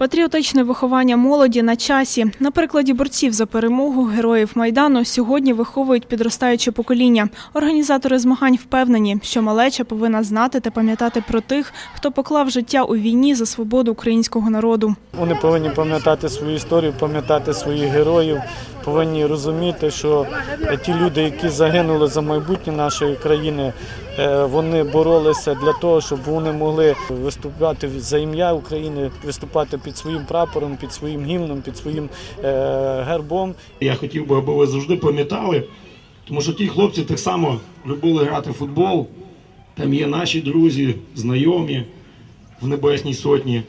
Патріотичне виховання молоді на часі. На прикладі борців за перемогу героїв майдану сьогодні виховують підростаюче покоління. Організатори змагань впевнені, що малеча повинна знати та пам'ятати про тих, хто поклав життя у війні за свободу українського народу. Вони повинні пам'ятати свою історію, пам'ятати своїх героїв, повинні розуміти, що е, ті люди, які загинули за майбутнє нашої країни, е, вони боролися для того, щоб вони могли виступати за ім'я України, виступати під своїм прапором, під своїм гімном, під своїм е, гербом. Я хотів би, аби ви завжди пам'ятали, тому що ті хлопці так само любили грати в футбол. Там є наші друзі, знайомі в Небесній Сотні.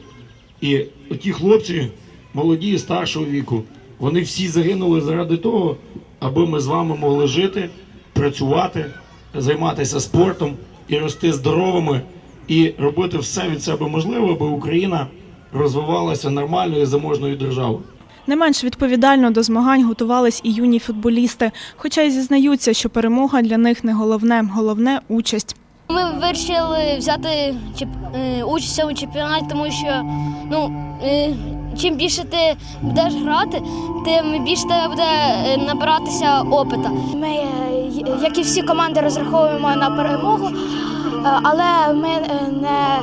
І ті хлопці, молоді старшого віку, вони всі загинули заради того, аби ми з вами могли жити, працювати, займатися спортом і рости здоровими, і робити все від себе можливе, аби Україна розвивалася нормальною і заможною державою. Не менш відповідально до змагань готувались і юні футболісти, хоча й зізнаються, що перемога для них не головне, головне участь. Ми вирішили взяти е, участь у цьому чемпіонаті, тому що ну, е, чим більше ти будеш грати, тим більше тебе буде е, набиратися опита. Ми, е, як і всі команди, розраховуємо на перемогу, е, але ми не,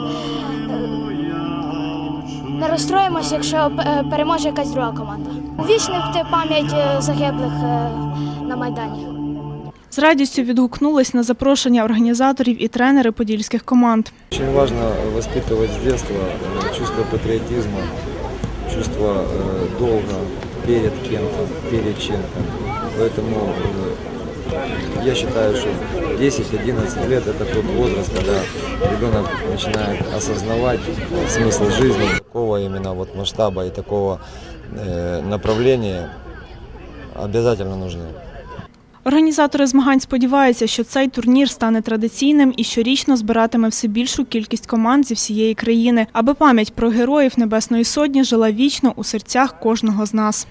не розстроїмося, якщо переможе якась друга команда. Увічнити пам'ять загиблих на Майдані. З радістю відгукнулись на запрошення організаторів і тренери подільських команд. Очень важно воспитывать с детства э, чувство патриотизма, чувство э, долга перед кем-то, перед чем-то. Поэтому э, я считаю, что 10-11 лет это тот возраст, когда ребенок начинает осознавать смысл жизни. Такого именно вот масштаба и такого э, направления обязательно нужны. Організатори змагань сподіваються, що цей турнір стане традиційним і щорічно збиратиме все більшу кількість команд зі всієї країни, аби пам'ять про героїв Небесної Сотні жила вічно у серцях кожного з нас.